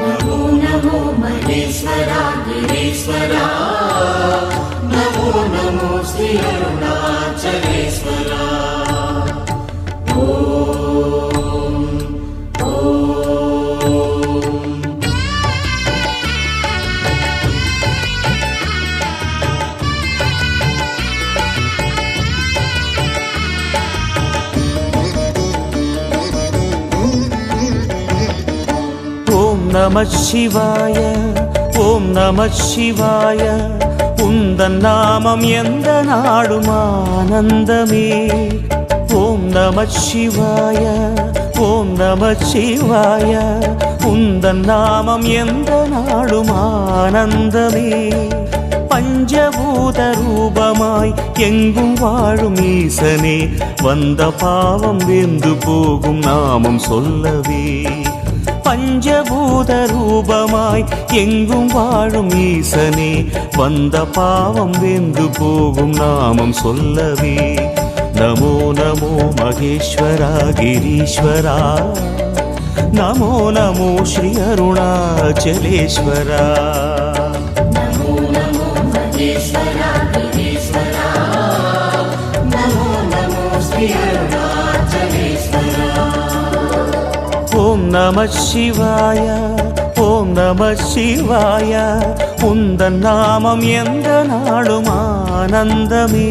नमो नमो महेश्वरा गिरीश्वरा नमो नमो श्री अरुणाचलेश्वरा நம சிவாய ஓம் நம சிவாய உந்தன் நாமம் எந்த நாடும் ஆனந்தமே. ஓம் நம சிவாய ஓம் நம சிவாய உந்தன் நாமம் எந்த நாடும் ஆனந்தமே. பஞ்சபூத ரூபமாய் எங்கும் வாழும் ஈசனே வந்த பாவம் வெந்து போகும் நாமம் சொல்லவே. பஞ்சபூத ரூபமாய் எங்கும் வாழும் ஈசனே வந்த பாவம் வெந்து போகும் நாமம் சொல்லவே. நமோ நமோ மகேஸ்வரா கிரீஸ்வரா. நமோ நமோ ஸ்ரீ அருணாச்சலேஸ்வரா. நமோ நமோ மகேஸ்வரா. நம சிவாய ஓம் நம சிவாய. உந்தன் நாமம் எந்த நாளும் ஆனந்தமே.